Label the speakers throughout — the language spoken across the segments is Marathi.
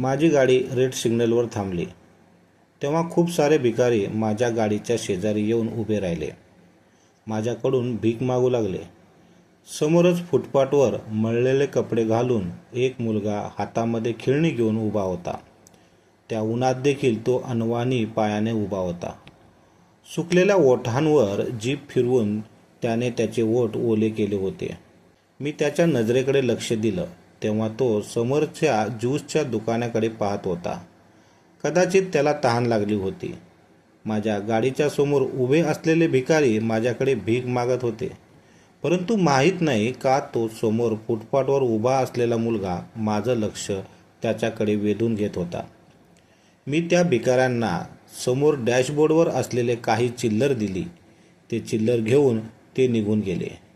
Speaker 1: माझी गाडी रेड सिग्नलवर थांबली. तेव्हा खूप सारे भिकारी माझ्या गाडीच्या शेजारी येऊन उभे राहिले. माझ्याकडून भीक मागू लागले. समोरच फुटपाथवर मळलेले कपडे घालून एक मुलगा हातामध्ये खिळणी घेऊन उभा होता. त्या उन्हात देखील तो अनवाणी पायाने उभा होता. सुकलेल्या ओठांवर जीप फिरवून त्याने त्याचे ओठ ओले केले होते. मी त्याच्या नजरेकडे लक्ष दिलं. तेव्हा तो समोरच्या ज्यूसच्या दुकानाकडे पाहत होता. कदाचित त्याला तहान लागली होती. माझ्या गाडीच्या समोर उभे असलेले भिकारी माझ्याकडे भीक मागत होते. परंतु माहीत नाही का तो समोर फुटपाथवर उभा असलेला मुलगा माझं लक्ष त्याच्याकडे वेधून घेत होता. मी त्या भिकाऱ्यांना समोर डॅशबोर्डवर असलेले काही चिल्लर दिली. ते चिल्लर घेऊन ते निघून गेले.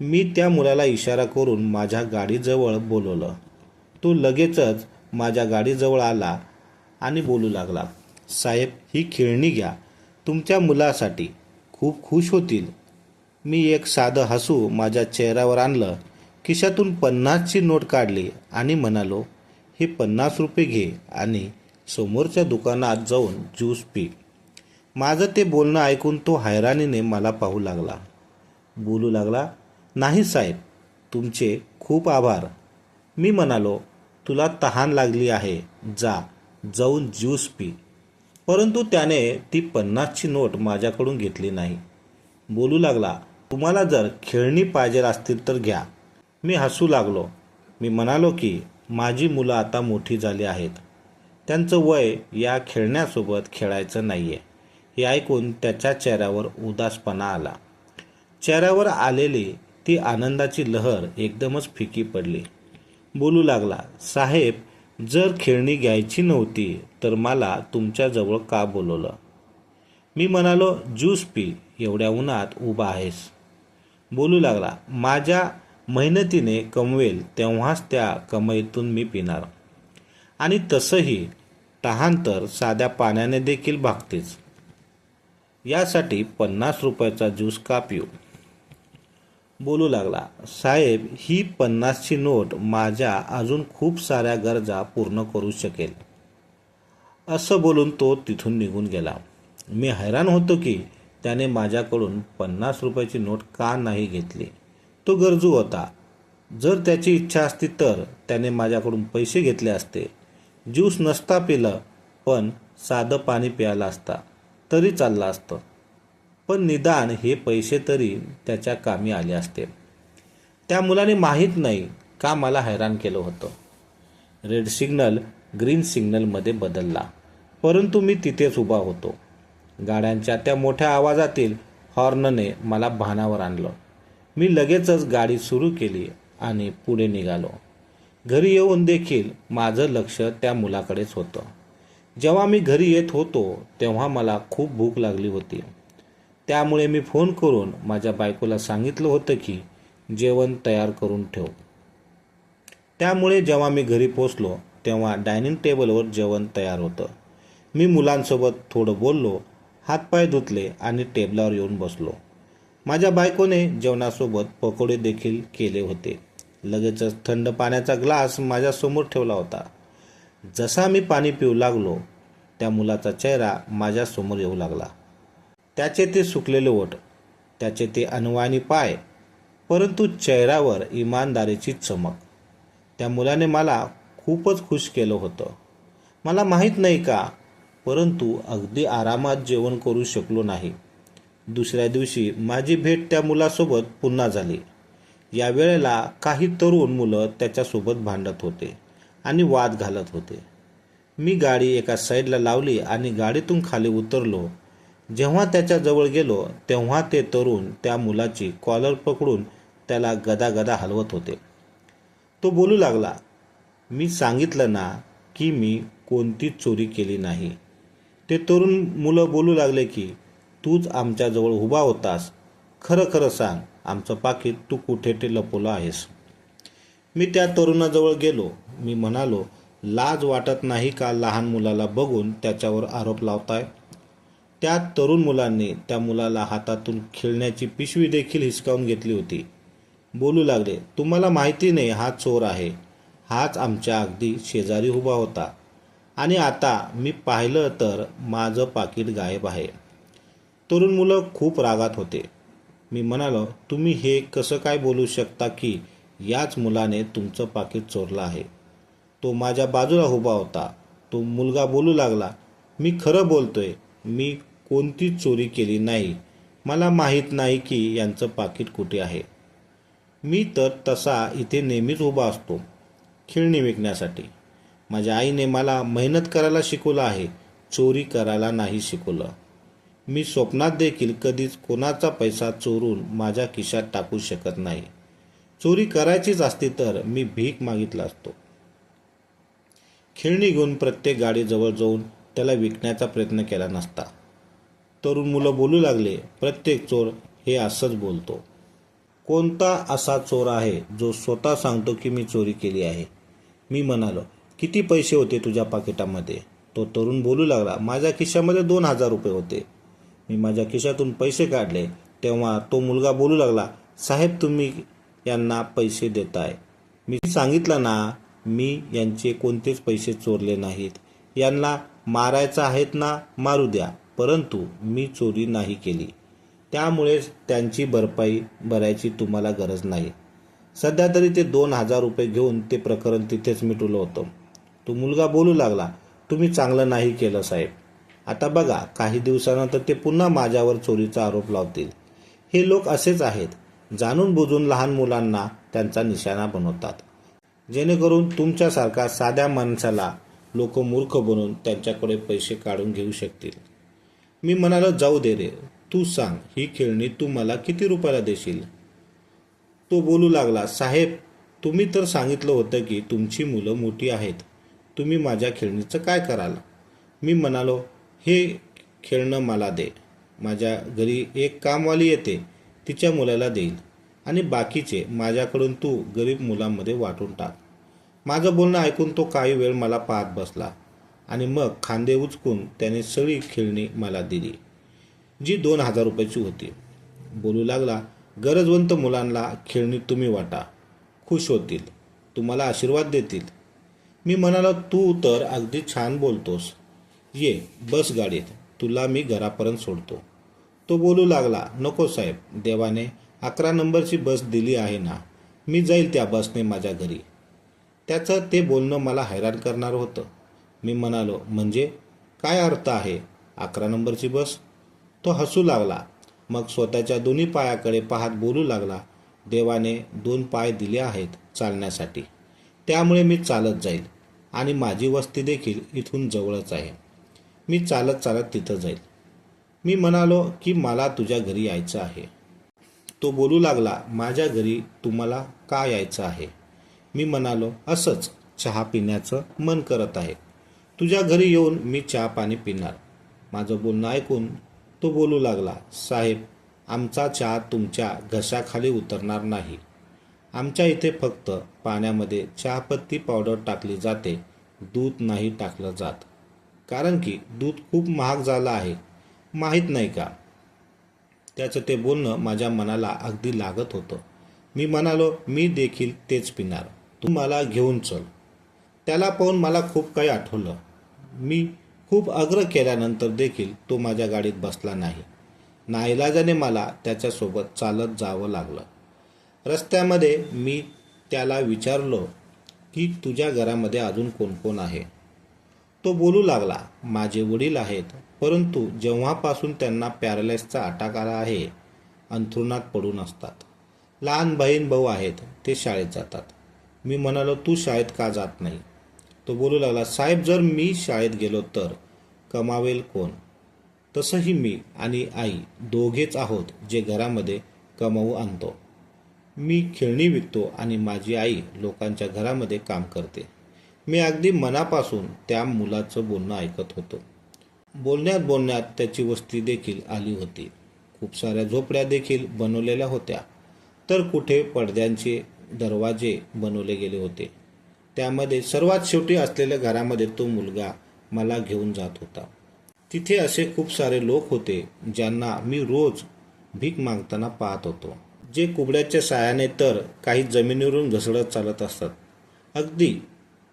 Speaker 1: मी त्या मुलाला इशारा करून माझ्या गाडीजवळ बोलवलं. तो लगेचच माझ्या गाडीजवळ आला आणि बोलू लागला साहेब ही खेळणी घ्या. तुमच्या मुलासाठी खूप खुश होतील. मी एक साधं हसू माझ्या चेहऱ्यावर आणलं. खिशातून पन्नासची नोट काढली आणि म्हणालो हे पन्नास रुपये घे आणि समोरच्या दुकानात जाऊन ज्यूस पी. माझं ते बोलणं ऐकून तो हैराणीने मला पाहू लागला. बोलू लागला नाही साहेब तुमचे खूप आभार. मी म्हणालो तुला तहान लागली आहे जा जाऊन ज्यूस पी. परंतु त्याने ती पन्नासची नोट माझ्याकडून घेतली नाही. बोलू लागला तुम्हाला जर खेळणी पाहिजे असतील तर घ्या. मी हसू लागलो. मी म्हणालो की माझी मुलं आता मोठी झाली आहेत. त्यांचं वय या खेळण्यासोबत खेळायचं नाही आहे हे ऐकून त्याच्या चेहऱ्यावर उदासपणा आला. चेहऱ्यावर आलेली ती आनंदाची लहर एकदमच फिकी पडली. बोलू लागला साहेब जर खेळणी घ्यायची नव्हती तर मला तुमच्याजवळ का बोलवलं? मी म्हणालो ज्यूस पी एवढ्या उन्हात उभा आहेस. बोलू लागला माझ्या मेहनतीने कमवेल तेव्हाच त्या कमाईतून मी पिणार. आणि तसंही तहान तर साध्या पाण्याने देखील भागतेच. यासाठी पन्नास रुपयाचा ज्यूस का पिऊ? बोलू लागला. साहेब ही पन्नासची नोट माझ्या अजून खूप साऱ्या गरजा पूर्ण करू शकेल. असं बोलून तो तिथून निघून गेला. मी हैराण होतो की त्याने माझ्याकडून पन्नास रुपयाची नोट का नाही घेतली? तो गरजू होता. जर त्याची इच्छा असती तर त्याने माझ्याकडून पैसे घेतले असते. ज्यूस नसता पिलं पण साधं पाणी प्यायला असता. तरी चाललं असतं. पण निदान हे पैसे तरी त्याच्या कामी आले असते. त्या मुलाने माहीत नाही का मला हैराण केलं होतं. रेड सिग्नल ग्रीन सिग्नलमध्ये बदलला. परंतु मी तिथेच उभा होतो. गाड्यांच्या त्या मोठ्या आवाजातील हॉर्नने मला भानावर आणलं. मी लगेचच गाडी सुरू केली आणि पुढे निघालो. घरी येऊन देखील माझं लक्ष त्या मुलाकडेच होतं. जेव्हा मी घरी येत होतो तेव्हा मला खूप भूक लागली होती. त्यामुळे मी फोन करून माझ्या बायकोला सांगितलं होतं की जेवण तयार करून ठेव. त्यामुळे जेव्हा मी घरी पोचलो तेव्हा डायनिंग टेबलवर जेवण तयार होतं. मी मुलांसोबत थोडं बोललो हातपाय धुतले आणि टेबलावर येऊन बसलो. माझ्या बायकोने जेवणासोबत पकोडे देखील केले होते. लगेचच थंड पाण्याचा ग्लास माझ्यासमोर ठेवला होता. जसा मी पाणी पिऊ लागलो त्या मुलाचा चेहरा माझ्यासमोर येऊ लागला. त्याचे ते सुकलेले ओठ त्याचे ते अनवाणी पाय परंतु चेहऱ्यावर इमानदारीची चमक. त्या मुलाने मला खूपच खुश केलं होतं. मला माहीत नाही का परंतु अगदी आरामात जेवण करू शकलो नाही. दुसऱ्या दिवशी माझी भेट त्या मुलासोबत पुन्हा झाली. या वेळेला काही तरुण मुलं त्याच्यासोबत भांडत होते आणि वाद घालत होते. मी गाडी एका साईडला लावली आणि गाडीतून खाली उतरलो. जेव्हा त्याच्याजवळ गेलो तेव्हा ते तरुण त्या मुलाची कॉलर पकडून त्याला गदागदा हलवत होते. तो बोलू लागला मी सांगितलं ना की मी कोणतीच चोरी केली नाही. ते तरुण मुलं बोलू लागले की तूच आमच्याजवळ उभा होतास. खरं खरं सांग आमचं पाकिट तू कुठे ते लपवलं आहेस? मी त्या तरुणाजवळ गेलो. मी म्हणालो लाज वाटत नाही का लहान मुलाला बघून त्याच्यावर आरोप लावताय? त्या तरुण मुलांनी त्या मुलाला हातातून खेळण्याची पिशवी देखील हिसकावून घेतली होती. बोलू लागले तुम्हाला माहिती नाही हा चोर आहे. हाच आमच्या अगदी शेजारी उभा होता. आणि आता मी पाहिलं तर माझं पाकिट गायब आहे. तरुण मुलं खूप रागात होते. मी म्हणालो तुम्ही हे कसं काय बोलू शकता की याच मुलाने तुमचं पाकिट चोरलं आहे? तो माझ्या बाजूला उभा होता. तो मुलगा बोलू लागला मी खरं बोलतोय. मी कोणतीच चोरी केली नाही मला माहीत नाही की यांचं पाकिट कुठे आहे. मी तर तसा इथे नेहमीच उभा असतो खेळणी विकण्यासाठी. माझ्या आईने मला मेहनत करायला शिकवलं आहे चोरी करायला नाही शिकवलं. मी स्वप्नात देखील कधीच कोणाचा पैसा चोरून माझ्या खिशात टाकू शकत नाही. चोरी करायचीच असती तर मी भीक मागितला असतो. खेळणी घेऊन प्रत्येक गाडीजवळ जाऊन त्याला विकण्याचा प्रयत्न केला नसता. तरुण मुलं बोलू लागले प्रत्येक चोर हे असंच बोलतो. कोणता असा चोर आहे जो स्वतः सांगतो की मी चोरी केली आहे? मी म्हणालो किती पैसे होते तुझ्या पाकिटामध्ये? तो तरुण बोलू लागला माझ्या खिशामध्ये दोन हजार रुपये होते. मी माझ्या खिशातून पैसे काढले तेव्हा तो मुलगा बोलू लागला साहेब तुम्ही यांना पैसे देताय. मी सांगितलं ना मी यांचे कोणतेच पैसे चोरले नाहीत. यांना मारायचं आहेत ना मारू द्या. परंतु मी चोरी नाही केली. त्यामुळेच त्यांची भरपाई भरायची तुम्हाला गरज नाही. सध्या तरी ते दोन हजार रुपये घेऊन ते प्रकरण तिथेच मिटवलं होतं. तो मुलगा बोलू लागला तुम्ही चांगलं नाही केलं साहेब. आता बघा काही दिवसानंतर ते पुन्हा माझ्यावर चोरीचा आरोप लावतील. हे लोक असेच आहेत. जाणून बुजून लहान मुलांना त्यांचा निशाणा बनवतात. जेणेकरून तुमच्यासारखा साध्या माणसाला लोक मूर्ख बनवून त्यांच्याकडे पैसे काढून घेऊ शकतील. मी म्हणालो जाऊ दे रे तू सांग ही खेळणी तू मला किती रुपयाला देशील? तो बोलू लागला साहेब तुम्ही तर सांगितलं होतं की तुमची मुलं मोठी आहेत तुम्ही माझ्या खेळणीचं काय कराल? मी म्हणालो हे खेळणं मला दे माझ्या घरी एक कामवाली येते तिच्या मुलाला देईल आणि बाकीचे माझ्याकडून तू गरीब मुलांमध्ये वाटून टाक. माझं बोलणं ऐकून तो काही वेळ मला पाहत बसला. आणि मग खांदे उचकून त्याने सगळी खेळणी मला दिली जी दोन हजार रुपयाची होती. बोलू लागला गरजवंत मुलांना खेळणी तुम्ही वाटा खुश होतील तुम्हाला आशीर्वाद देतील. मी म्हणालो तू तर अगदी छान बोलतोस. ये बस गाडीत तुला मी घरापर्यंत सोडतो. तो बोलू लागला नको साहेब देवाने अकरा नंबरची बस दिली आहे ना मी जाईल त्या बसने माझ्या घरी. त्याचं ते बोलणं मला हैराण करणार होतं. मी म्हणालो म्हणजे काय अर्थ आहे? अकरा नंबरची बस. तो हसू लागला. मग स्वतःच्या दोन्ही पायाकडे पाहत बोलू लागला देवाने दोन पाय दिले आहेत चालण्यासाठी. त्यामुळे मी चालत जाईल आणि माझी वस्ती देखील इथून जवळच आहे. मी चालत चालत तिथं जाईल. मी म्हणालो की मला तुझ्या घरी यायचं आहे. तो बोलू लागला माझ्या घरी तुम्हाला का यायचं आहे? मी म्हणालो असंच. चहा पिण्याचं मन करत आहे. तुझ्या घरी येऊन मी चहा पाणी पिणार. माझं बोलणं ऐकून तो बोलू लागला साहेब आमचा चहा तुमच्या घशाखाली उतरणार नाही. आमच्या इथे फक्त पाण्यामध्ये चहापत्ती पावडर टाकली जाते दूध नाही टाकलं जात. कारण की दूध खूप महाग झालं आहे माहीत नाही का? त्याचं ते बोलणं माझ्या मनाला अगदी लागत होतं. मी म्हणालो मी देखील तेच पिणार. तू मला घेऊन चल. त्याला पाहून मला खूप काही आठवलं. मी खूप आग्रह केल्यानंतर देखील तो माझ्या गाडीत बसला नाही. नाईलाजाने मला त्याच्यासोबत चालत जावं लागलं. रस्त्यामध्ये मी त्याला विचारलो की तुझ्या घरामध्ये अजून कोण कोण आहे? तो बोलू लागला माझे वडील आहेत परंतु जेव्हापासून त्यांना पॅरालाइसचा अटॅक आला आहे अंथरुणात पडून असतात. लहान बहीण भाऊ आहेत ते शाळेत जातात. मी म्हणालो तू शाळेत का जात नाही? तो बोलू लागला साहेब जर मी शाळेत गेलो तर कमावेल कोण? तसंही मी आणि आई दोघेच आहोत जे घरामध्ये कमावू आणतो. मी खेळणी विकतो आणि माझी आई लोकांच्या घरामध्ये काम करते. मी अगदी मनापासून त्या मुलाचं बोलणं ऐकत होतो. बोलण्यात बोलण्यात त्याची वस्ती देखील आली होती. खूप साऱ्या झोपड्या देखील बनवलेल्या होत्या. तर कुठे पडद्यांचे दरवाजे बनवले गेले होते. त्यामध्ये सर्वात शेवटी असलेल्या घरामध्ये तो मुलगा मला घेऊन जात होता. तिथे असे खूप सारे लोक होते ज्यांना मी रोज भीक मागताना पाहत होतो. जे कुबड्याच्या सायाने तर काही जमिनीवरून घसडत चालत असतात. अगदी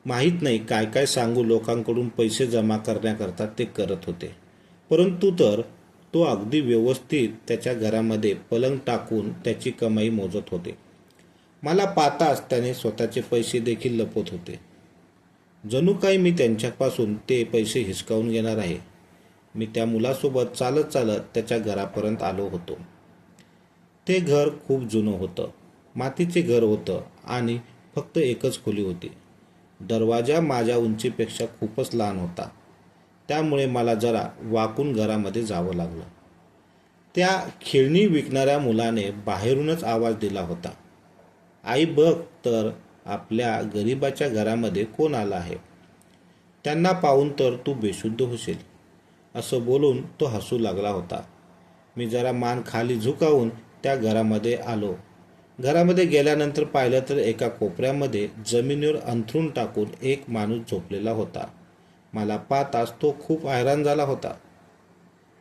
Speaker 1: माहीत नाही काय काय सांगू लोकांकडून पैसे जमा करण्याकरता ते करत होते. परंतु तर तो अगदी व्यवस्थित त्याच्या घरामध्ये पलंग टाकून त्याची कमाई मोजत होते. मला पाहताच त्याने स्वतःचे पैसे देखील लपवत होते. जणू काही मी त्यांच्यापासून ते पैसे हिसकावून घेणार आहे. मी त्या मुलासोबत चालत चालत त्याच्या घरापर्यंत आलो होतो. ते घर खूप जुनं होतं. मातीचे घर होतं आणि फक्त एकच खोली होती. दरवाजा माझ्या उंचीपेक्षा खूपच लहान होता. त्यामुळे मला जरा वाकून घरामध्ये जावं लागलं. त्या खेळणी विकणाऱ्या मुलाने बाहेरूनच आवाज दिला होता. आई बघ तर आपल्या गरिबाच्या घरामध्ये कोण आला आहे? त्यांना पाहून तर तू बेशुद्ध होशील. असं बोलून तो हसू लागला होता. मी जरा मान खाली झुकावून त्या घरामध्ये आलो. घरामध्ये गेल्यानंतर पाहिलं तर एका कोपऱ्यामध्ये जमिनीवर अंथरून टाकून एक माणूस झोपलेला होता. मला पाहताच तो खूप हैराण झाला होता.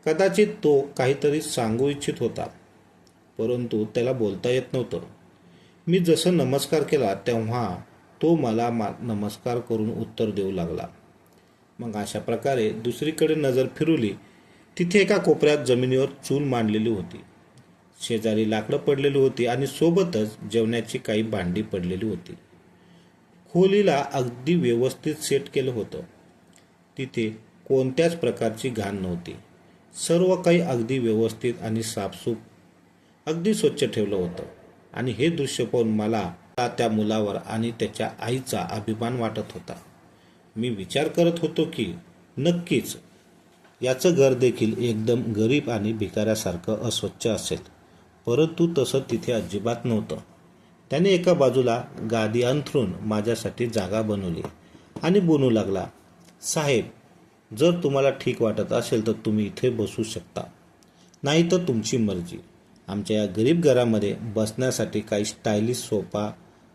Speaker 1: कदाचित तो काहीतरी सांगू इच्छित होता परंतु त्याला बोलता येत नव्हतं. मी जसं नमस्कार केला तेव्हा तो मला मा नमस्कार करून उत्तर देऊ लागला. मग अशा प्रकारे दुसरीकडे नजर फिरवली तिथे एका कोपऱ्यात जमिनीवर चूल मांडलेली होती. शेजारी लाकडं पडलेली होती आणि सोबतच जेवणाची काही भांडी पडलेली होती. खोलीला अगदी व्यवस्थित सेट केलं होतं. तिथे कोणत्याच प्रकारची घाण नव्हती. सर्व काही अगदी व्यवस्थित आणि साफसूफ अगदी स्वच्छ ठेवलं होतं. आणि हे दृश्य पाहून मला त्या मुलावर आणि त्याच्या आईचा अभिमान वाटत होता. मी विचार करत होतो की नक्कीच याचं घर देखील एकदम गरीब आणि भिकाऱ्यासारखं अस्वच्छ असेल. परंतु तसं तिथे अजिबात नव्हतं. त्याने एका बाजूला गादी अंथरून माझ्यासाठी जागा बनवली आणि बोलू लागला साहेब जर तुम्हाला ठीक वाटत असेल तर तुम्ही इथे बसू शकता. नाही तर तुमची मर्जी. आमच्या या गरीब घरामध्ये बसण्यासाठी काही स्टायलिश सोफा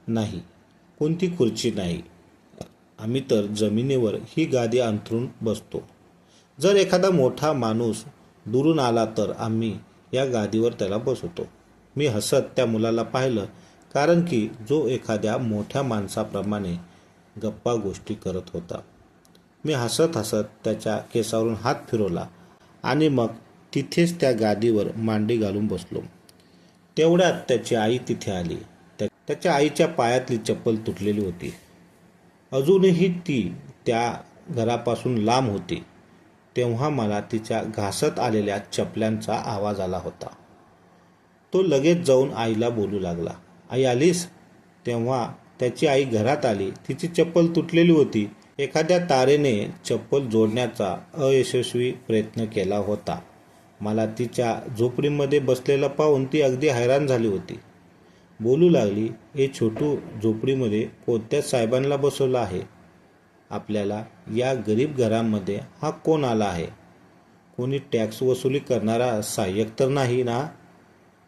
Speaker 1: नाही कोणती खुर्ची नाही. आम्ही तर जमिनीवर ही गादी अंथरून बसतो. जर एखादा मोठा माणूस दुरून आला तर आम्ही या गादीवर त्याला बसवतो. मी हसत त्या मुलाला पाहिलं कारण की जो एखाद्या मोठ्या माणसाप्रमाणे गप्पा गोष्टी करत होता. मी हसत हसत त्याच्या केसावरून हात फिरवला आणि मग तिथेच त्या गादीवर मांडी घालून बसलो. तेवढ्यात त्याची आई तिथे आली. त्या त्याच्या आईच्या पायातली चप्पल तुटलेली होती. अजूनही ती त्या घरापासून लांब होती. तेव्हा मला तिच्या घासत आलेल्या चपल्यांचा आवाज आला होता. तो लगेच जाऊन आईला बोलू लागला. आई आलीस? तेव्हा त्याची आई घरात आली. तिची चप्पल तुटलेली होती. एखाद्या तारेने चप्पल जोडण्याचा अयशस्वी प्रयत्न केला होता. मला तिच्या झोपडीमध्ये बसलेला पाहून ती अगदी हैराण झाली होती. बोलू लागली हे छोटू झोपडीमध्ये कोणत्या साहेबांना बसवलं आहे. आपल्याला या गरीब घरामध्ये हा कोण आला आहे? कोणी टॅक्स वसुली करणारा सहाय्यक तर नाही ना?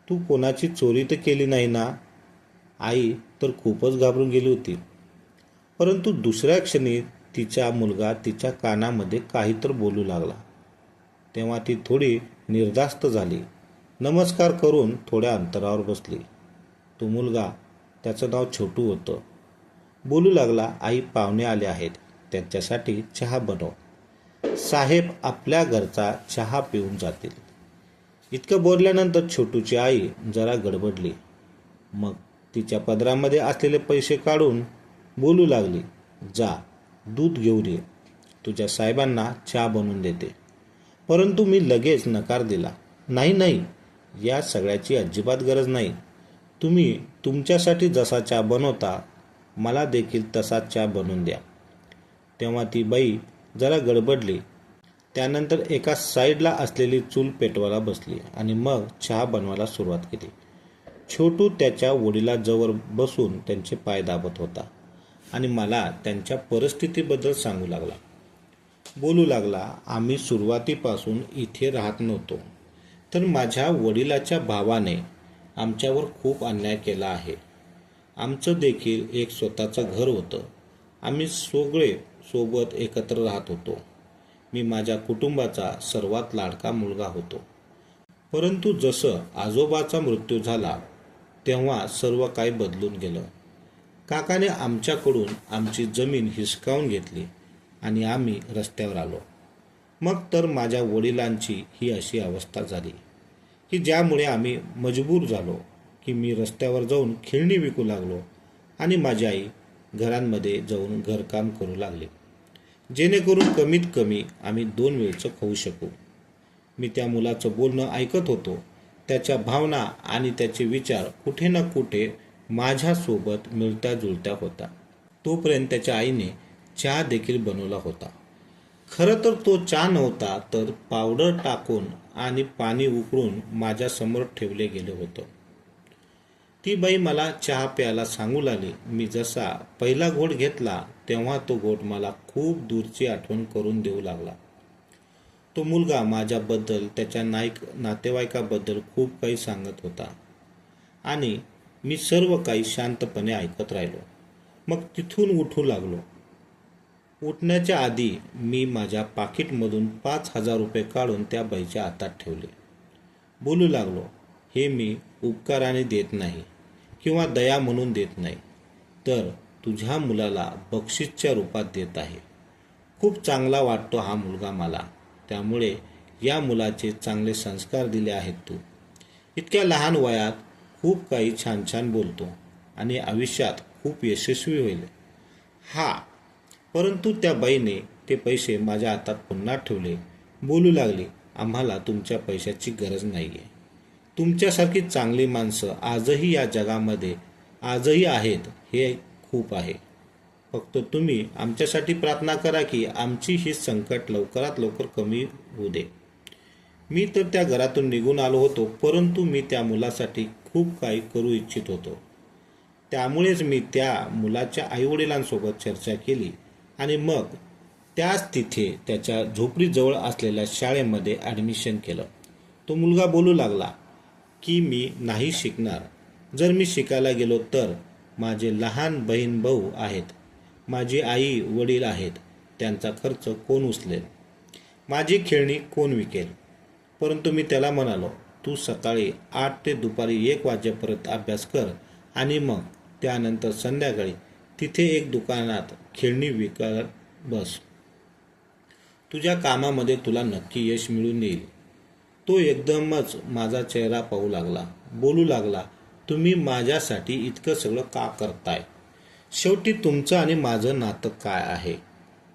Speaker 1: तू कोणाची चोरी तर केली नाही ना? आई तर खूपच घाबरून गेली होती. परंतु दुसऱ्या क्षणी तिचा मुलगा तिच्या कानामध्ये काही तर बोलू लागला. तेव्हा ती थोडी निर्धास्त झाली. नमस्कार करून थोड्या अंतरावर बसली. तो मुलगा त्याचं नाव छोटू होतं. बोलू लागला आई पाहुणे आले आहेत. त्यांच्यासाठी चहा बनव. साहेब आपल्या घरचा चहा पिऊन जातील. इतकं बोलल्यानंतर छोटूची आई जरा गडबडली. मग तिच्या पदरामध्ये असलेले पैसे काढून बोलू लागली जा दूध घेऊन ये. तुझ्या साहेबांना चहा बनवून देते. परंतु मी लगेच नकार दिला. नाही नाही या सगळ्याची अजिबात गरज नाही. तुम्ही तुमच्यासाठी जसा चहा बनवता मला देखील तसा चहा बनवून द्या. तेव्हा ती बाई जरा गडबडली. त्यानंतर एका साईडला असलेली चूल पेटवायला बसली आणि मग चहा बनवायला सुरुवात केली. छोटू त्याच्या वडिलाजवळ बसून त्यांचे पाय दाबत होता आणि मला त्यांच्या परिस्थितीबद्दल सांगू लागला. बोलू लागला आम्ही सुरुवातीपासून इथे राहत नव्हतो. तर माझ्या वडिलाच्या भावाने आमच्यावर खूप अन्याय केला आहे. आमचं देखील एक स्वतःचं घर होतं. आम्ही सगळे सोबत एकत्र राहत होतो. मी माझ्या कुटुंबाचा सर्वात लाडका मुलगा होतो. परंतु जसं आजोबाचा मृत्यू झाला तेव्हा सर्व काही बदलून गेलं. काकाने आमच्याकडून आमची जमीन हिसकावून घेतली. आणि आम्ही रस्त्यावर आलो. मग तर माझ्या वडिलांची ही अशी अवस्था झाली की ज्यामुळे आम्ही मजबूर झालो की मी रस्त्यावर जाऊन खेळणी विकू लागलो आणि माझी आई घरांमध्ये जाऊन घरकाम करू लागले. जेणेकरून कमीत कमी आम्ही दोन वेळचं खाऊ शकू. मी त्या मुलाचं बोलणं ऐकत होतो. त्याच्या भावना आणि त्याचे विचार कुठे ना कुठे माझ्यासोबत मिळत्या जुळत्या होता. तोपर्यंत त्याच्या आईने चहा देखील बनवला होता. खरं तर तो चहा नव्हता तर पावडर टाकून आणि पाणी उकळून माझ्यासमोर ठेवले गेले होतं. ती बाई मला चहा प्यायला सांगू लागली. मी जसा पहिला घोट घेतला तेव्हा तो घोट मला खूप दूरची आठवण करून देऊ लागला. तो मुलगा माझ्याबद्दल त्याच्या नाईक नातेवाईकाबद्दल खूप काही सांगत होता. आणि मी सर्व काही शांतपणे ऐकत राहिलो. मग तिथून उठू लागलो. उठण्याच्या आधी मी माझ्या पाकिटमधून पाच हजार रुपये काढून त्या बाईच्या हातात ठेवले. बोलू लागलो हे मी उपकाराने देत नाही किंवा दया म्हणून देत नाही तर तुझ्या मुलाला बक्षीसच्या रूपात देत आहे. खूप चांगला वाटतो हा मुलगा मला. त्यामुळे या मुलाचे चांगले संस्कार दिले आहेत तू. इतक्या लहान वयात खूप काही छान छान बोलतो आणि आयुष्यात खूप यशस्वी होईल. हा परंतु त्या बाईने ते पैसे माझ्या हातात पुन्हा ठेवले. बोलू लागले आम्हाला तुमच्या पैशाची गरज नाही आहे तुमच्यासारखी चांगली माणसं आजही या जगामध्ये आजही आहेत हे खूप आहे. फक्त तुम्ही आमच्यासाठी प्रार्थना करा की आमची ही संकट लवकरात लवकर कमी होऊ दे. मी तर त्या घरातून निघून आलो होतो परंतु मी त्या मुलासाठी खूप काही करू इच्छित होतो. त्यामुळेच मी त्या मुलाच्या आईवडिलांसोबत चर्चा केली. आणि मग त्याच तिथे त्याच्या झोपडीजवळ असलेल्या शाळेमध्ये ॲडमिशन केलं. तो मुलगा बोलू लागला की मी नाही शिकणार. जर मी शिकायला गेलो तर माझे लहान बहीण भाऊ आहेत. माझी आई वडील आहेत. त्यांचा खर्च कोण उचलेल? माझी खेळणी कोण विकेल? परंतु मी त्याला म्हणालो तू सकाळी आठ ते दुपारी एक वाजेपर्यंत अभ्यास कर आणि मग त्यानंतर संध्याकाळी तिथे एक दुकानात खेळणी विकार बस. तुझ्या कामामध्ये तुला नक्की यश मिळून येईल. तो एकदमच माझा चेहरा पाहू लागला बोलू लागला तुम्ही माझ्यासाठी इतकं सगळं का करताय? शेवटी तुमचं आणि माझं नातं काय आहे?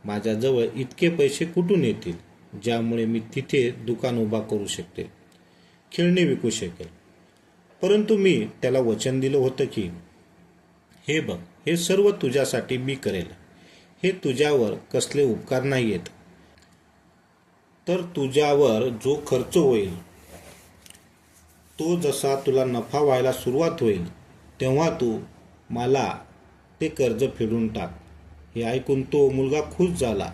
Speaker 1: माझ्याजवळ इतके पैसे कुठून येतील ज्यामुळे मी तिथे दुकान उभा करू शकते खेळणी विकू शकेल. परंतु मी त्याला वचन दिलं होतं की हे बघ हे सर्व तुझ्यासाठी मी करेल. हे तुझ्यावर कसले उपकार नाही आहेत तर तुझ्यावर जो खर्च होईल तो जसा तुला नफा व्हायला सुरुवात होईल तेव्हा तू मला ते कर्ज फेडून टाक. हे ऐकून तो मुलगा खुश झाला.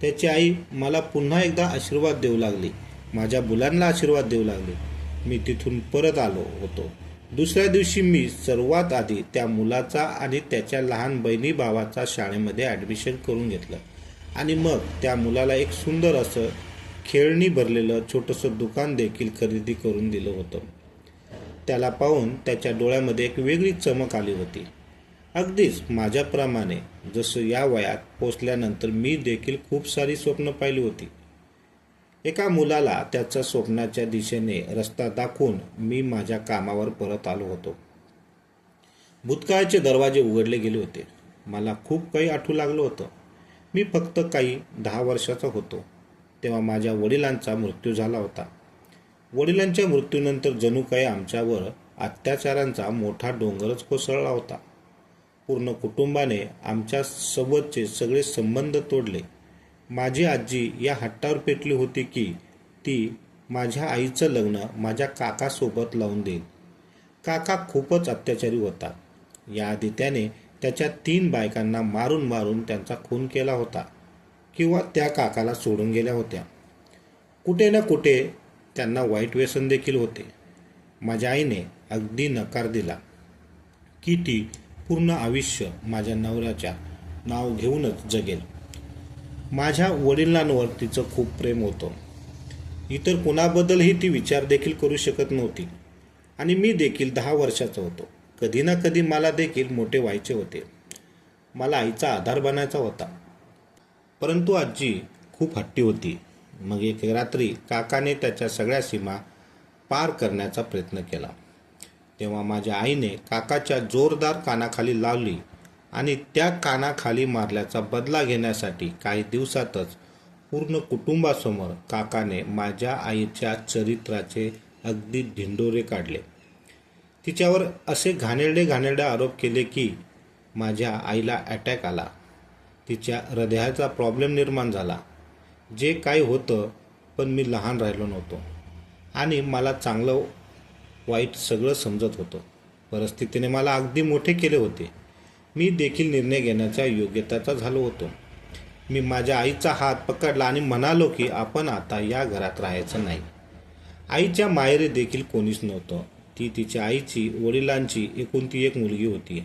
Speaker 1: त्याची आई मला पुन्हा एकदा आशीर्वाद देऊ लागली. माझ्या मुलांना आशीर्वाद देऊ लागले. मी तिथून परत आलो होतो. दुसऱ्या दिवशी मी सर्वात आधी त्या मुलाचा आणि त्याच्या लहान बहिणी भावाचा शाळेमध्ये ॲडमिशन करून घेतलं. आणि मग त्या मुलाला एक सुंदर असं खेळणी भरलेलं छोटंसं दुकान देखील खरेदी करून दिलं होतं. त्याला पाहून त्याच्या डोळ्यामध्ये एक वेगळी चमक आली होती. अगदीच माझ्याप्रमाणे जसं या वयात पोचल्यानंतर मी देखील खूप सारी स्वप्न पाहिली होती. एका मुलाला त्याच्या स्वप्नाच्या दिशेने रस्ता दाखवून मी माझ्या कामावर परत आलो होतो. भूतकाळाचे दरवाजे उघडले गेले होते. मला खूप काही आठवू लागलं होतं. मी फक्त काही दहा वर्षाचा होतो. तेव्हा माझ्या वडिलांचा मृत्यू झाला होता. वडिलांच्या मृत्यूनंतर जणू काही आमच्यावर अत्याचारांचा मोठा डोंगरच कोसळला होता. पूर्ण कुटुंबाने आमच्या सोबतचे सगळे संबंध तोडले. माझी आजी या हट्टावर पेटली होती की ती माझ्या आईचं लग्न माझ्या काकासोबत लावून देईल काका खूपच अत्याचारी होता. याआधी त्याने त्याच्या तीन बायकांना मारून मारून त्यांचा खून केला होता किंवा त्या काकाला सोडून गेल्या होत्या. कुठे ना कुठे त्यांना वाईट व्यसन देखील होते. माझ्या आईने अगदी नकार दिला की ती पूर्ण आयुष्य माझ्या नवऱ्याच्या नाव घेऊनच जगेल. माझ्या वडिलांवर तिचं खूप प्रेम होतं. इतर कुणाबद्दलही ती विचार देखील करू शकत नव्हती. आणि मी देखील दहा वर्षाचा होतो. कधी ना कधी मला देखील मोठे व्हायचे होते. मला आईचा आधार बनायचा होता. परंतु आजी खूप हट्टी होती. मग एक रात्री काकाने त्याच्या सगळ्या सीमा पार करण्याचा प्रयत्न केला. तेव्हा माझ्या आईने काकाच्या जोरदार कानाखाली लावली. आणि त्या कानाखाली मारल्याचा बदला घेण्यासाठी काही दिवसातच पूर्ण कुटुंबासमोर काकाने माझ्या आईच्या चरित्राचे अगदी ढिंडोरे काढले. तिच्यावर असे घाणेरडे घाणेरडे आरोप केले की माझ्या आईला अटॅक आला. तिच्या हृदयाचा प्रॉब्लेम निर्माण झाला. जे काही होतं पण मी लहान राहिलो नव्हतो. आणि मला चांगलं वाईट सगळं समजत होतं. परिस्थितीने मला अगदी मोठे केले होते. मी देखील निर्णय घेण्याच्या योग्यतेचा झालो होतो. मी माझ्या आईचा हात पकडला आणि म्हणालो की आपण आता या घरात राहायचं नाही. आईच्या माहेरे देखील कोणीच नव्हतं. ती तिच्या आईची वडिलांची एकुलती एक मुलगी होती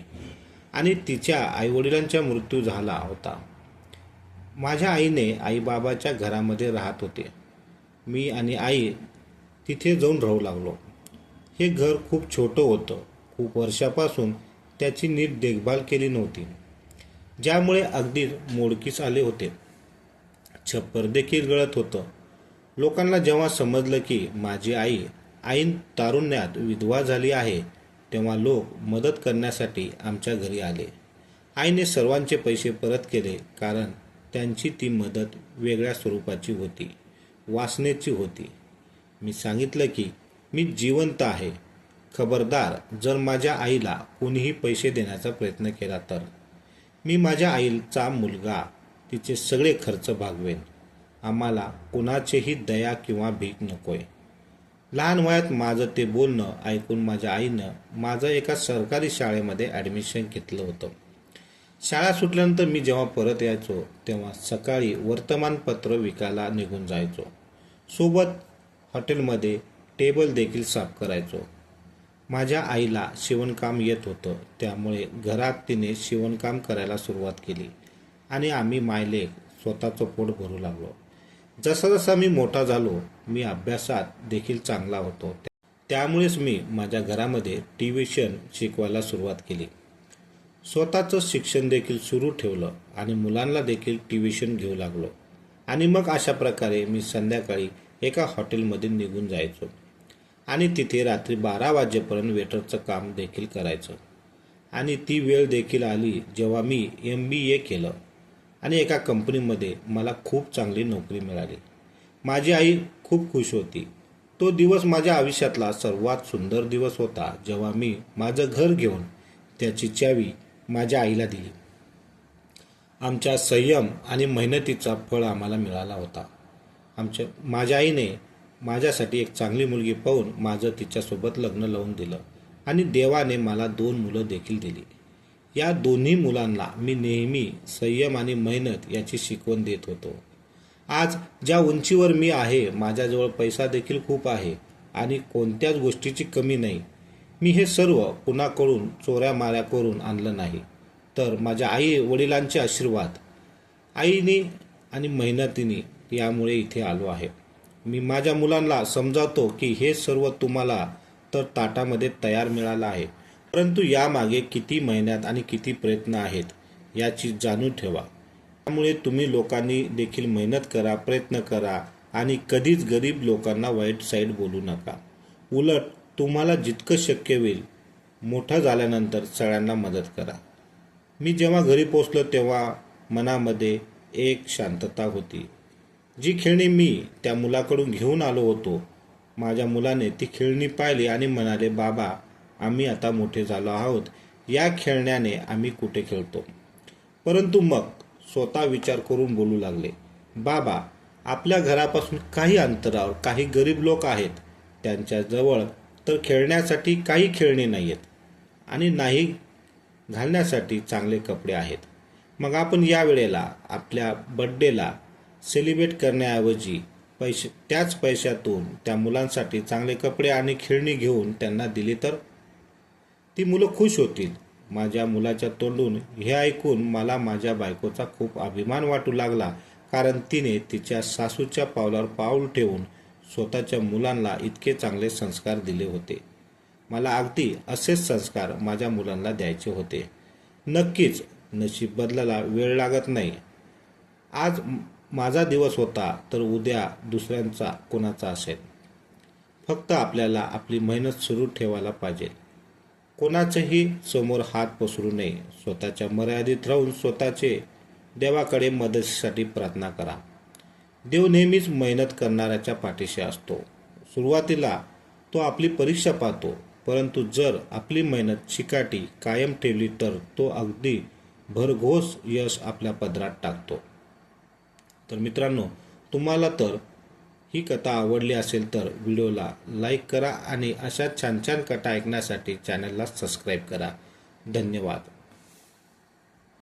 Speaker 1: आणि तिच्या आईवडिलांचा मृत्यू झाला होता. माझ्या आईने आईबाबाच्या घरामध्ये राहत होते. मी आणि आई तिथे जाऊन राहू लागलो. हे घर खूप छोटं होतं. खूप वर्षापासून त्याची नीट देखभाल केली नव्हती. ज्यामुळे अगदी मोडकीस आले होते. छप्पर देखील गळत होतं. लोकांना जेव्हा समजलं की माझी आई आईन तारुण्यात विधवा झाली आहे तेव्हा लोक मदत करण्यासाठी आमच्या घरी आले. आईने सर्वांचे पैसे परत केले कारण त्यांची ती मदत वेगळ्या स्वरूपाची होती वासनेची होती. मी सांगितलं की मी जिवंत आहे. खबरदार. जर माझ्या आईला कोणीही पैसे देण्याचा प्रयत्न केला तर? मी माझ्या आईचा मुलगा. तिचे सगळे खर्च भागवेन. आम्हाला कुणाचेही दया किंवा भीक नकोय. लहान वयात माझं ते बोलणं ऐकून माझ्या आईनं माझं एका सरकारी शाळेमध्ये ॲडमिशन घेतलं होतं. शाळा सुटल्यानंतर मी जेव्हा परत यायचो तेव्हा सकाळी वर्तमानपत्र विकायला निघून जायचो. सोबत हॉटेलमध्ये टेबल देखील साफ करायचो. माझ्या आईला शिवणकाम येत होतं त्यामुळे घरात तिने शिवणकाम करायला सुरुवात केली आणि आम्ही मायलेख स्वतःचं पोट भरू लागलो. जसाजसा जसा मी मोठा झालो मी अभ्यासात देखील चांगला होतो. त्यामुळेच मी माझ्या घरामध्ये ट्युशन शिकवायला सुरुवात केली. स्वतःचं शिक्षण देखील सुरू ठेवलं आणि मुलांना देखील ट्युशन घेऊ लागलो. आणि मग अशा प्रकारे मी संध्याकाळी एका हॉटेलमध्ये निघून जायचो. आणि तिथे रात्री बारा वाजेपर्यंत वेटरचं काम देखील करायचं. आणि ती वेळ देखील आली जेव्हा मी एम बी ए केलं. आणि एका कंपनीमध्ये मला खूप चांगली नोकरी मिळाली. माझी आई खूप खुश होती. तो दिवस माझ्या आयुष्यातला सर्वात सुंदर दिवस होता जेव्हा मी माझं घर घेऊन त्याची चावी माझ्या आईला दिली. आमच्या संयम आणि मेहनतीचा फळ आम्हाला मिळाला होता. आमच्या माझ्या आईने माझ्यासाठी एक चांगली मुलगी पाहून माझं तिच्यासोबत लग्न लावून दिलं आणि देवाने मला दोन मुलं देखील दिली. या दोन्ही मुलांना मी नेहमी संयम आणि मेहनत याची शिकवण देत होतो. आज ज्या उंचीवर मी आहे माझ्याजवळ पैसा देखील खूप आहे आणि कोणत्याच गोष्टीची कमी नाही. मी हे सर्व कुणाकडून चोऱ्या माऱ्या करून आणलं नाही. तर माझ्या आई वडिलांचे आशीर्वाद. आईने आणि मेहनतीने यामुळे इथे आलो आहे. मी माझ्या मुलांना समजावतो की हे सर्व तुम्हाला तर ताटामध्ये तयार मिळालं आहे. परंतु यामागे किती महिन्यात आणि किती प्रयत्न आहेत याची जाणून ठेवा. त्यामुळे तुम्ही लोकांनी देखील मेहनत करा प्रयत्न करा आणि कधीच गरीब लोकांना वाईट साईड बोलू नका. उलट तुम्हाला जितकं शक्य होईल मोठं झाल्यानंतर सगळ्यांना मदत करा. मी जेव्हा घरी पोचलो तेव्हा मनामध्ये एक शांतता होती. जी खेळणी मी त्या मुलाकडून घेऊन आलो होतो माझ्या मुलाने ती खेळणी पाहिली आणि म्हणाले बाबा आम्ही आता मोठे झालो आहोत. या खेळण्याने आम्ही कुठे खेळतो? परंतु मग स्वतः विचार करून बोलू लागले बाबा आपल्या घरापासून काही अंतरावर काही गरीब लोक आहेत. त्यांच्याजवळ तर खेळण्यासाठी काही खेळणी नाही आहेत आणि नाही घालण्यासाठी चांगले कपडे आहेत. मग आपण या वेळेला आपल्या बड्डेला सेलिब्रेट करण्याऐवजी पैसे त्याच पैशातून त्या मुलांसाठी चांगले कपडे आणि खेळणी घेऊन त्यांना दिली तर? ती मुलं खुश होतील. माझ्या मुलाच्या तोंडून हे ऐकून मला माझ्या बायकोचा खूप अभिमान वाटू लागला कारण तिने तिच्या सासूच्या पावलावर पाऊल ठेवून स्वतःच्या मुलांना इतके चांगले संस्कार दिले होते. मला अगदी असेच संस्कार माझ्या मुलांना द्यायचे होते. नक्कीच नशीब बदलायला वेळ लागत नाही. आज माझा दिवस होता तर उद्या दुसऱ्यांचा कोणाचा असेल? फक्त आपल्याला आपली मेहनत सुरू ठेवायला पाहिजे. कोणाचंही समोर हात पसरू नये. स्वतःच्या मर्यादित राहून स्वतःचे देवाकडे मदतीसाठी प्रार्थना करा. देव नेहमीच मेहनत करणाऱ्याच्या पाठीशी असतो. सुरुवातीला तो आपली परीक्षा पाहतो परंतु जर आपली मेहनत चिकाटी कायम ठेवली तर तो अगदी भरघोस यश आपल्या पदरात टाकतो. तर मित्रांनो तुम्हाला तर ही कथा आवडली असेल तर व्हिडिओला लाईक करा आणि अशा छान छान कथा ऐकण्यासाठी चॅनलला सबस्क्राईब करा. धन्यवाद.